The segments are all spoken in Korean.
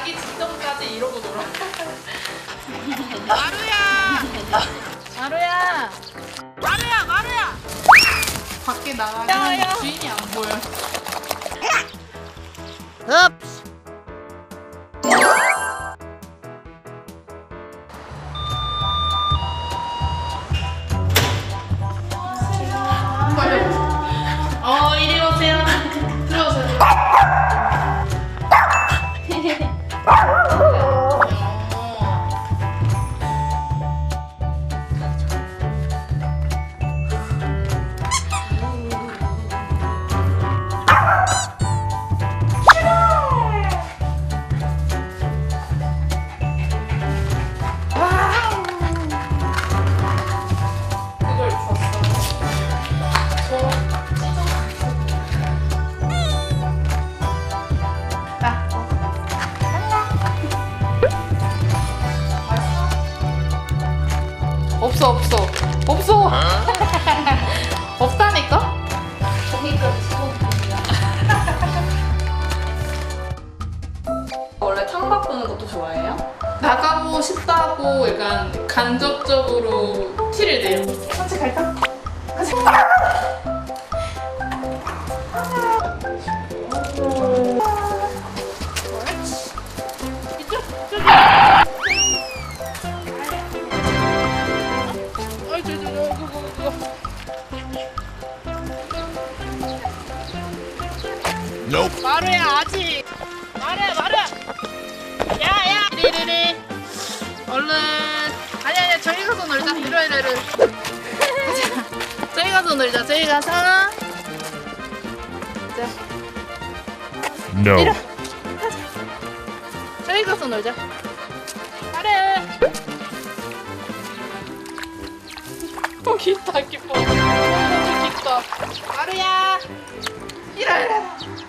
자기 직전까지 이러고 놀아. 마루야! 마루야! 마루야, 마루야! 밖에 나가면 주인이 안 보여. 흡! 없어 없어. 없어. 없다니까? 원래 창밖 보는 것도 좋아해요? 나가고 싶다고 약간 간접적으로 티를 내요? 산책 이 Nope. 마루야 아직 마루야 마루야 야야 리리리. 얼른. 아니 아니 저희 가서 놀자. 가자 저희 가서 놀자. 저희 가서 자. No. 이리 저희 가서 놀자. 마루야 또 기타 기뻐. 또 기타 마루야. 이리 이리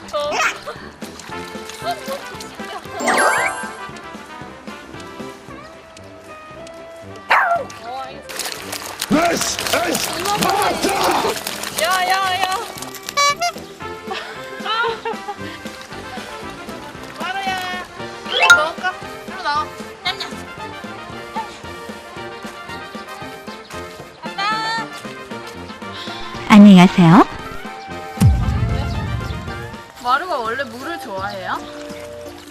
This is Sparta! 야, 야, 야. 마루야. 이거 먹을까? 이리 나와. 냠냠. 간다. 안녕히 가세요. 마루가 원래 물을 좋아해요?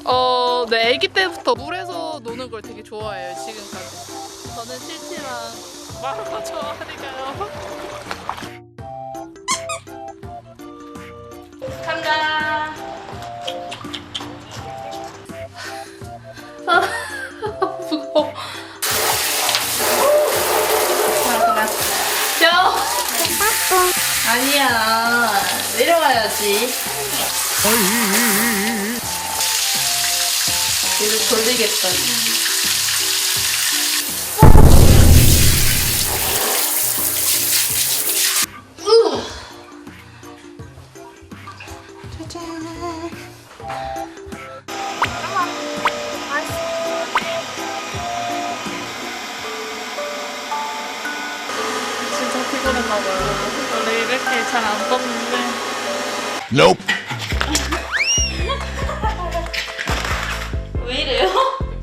어, 네, 아기 때부터 물에서 노는 걸 되게 좋아해요, 지금까지. 저는 싫지만 마루가 좋아하니까요. 간다. 아, 무거워. 야! 아니야. 내려가야지. 얘를 돌리겠다. 피곤했나 봐요. 원래 이렇게 잘안 떴는데. Nope. 왜 이래요?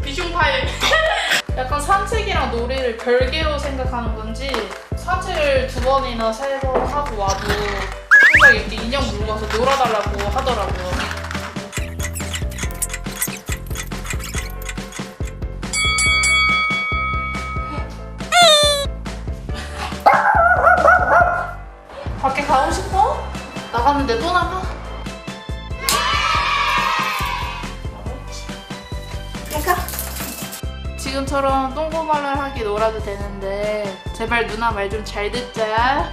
비숑 파일. 약간 산책이랑 놀이를 별개로 생각하는 건지 산책을 두 번이나 세 번 하고 와도 항상 이렇게 인형 물고 가서 놀아달라고 하더라고요. 나갔는데 또 나가? 지금처럼 똥고말랄하게 놀아도 되는데 제발 누나 말 좀 잘 듣자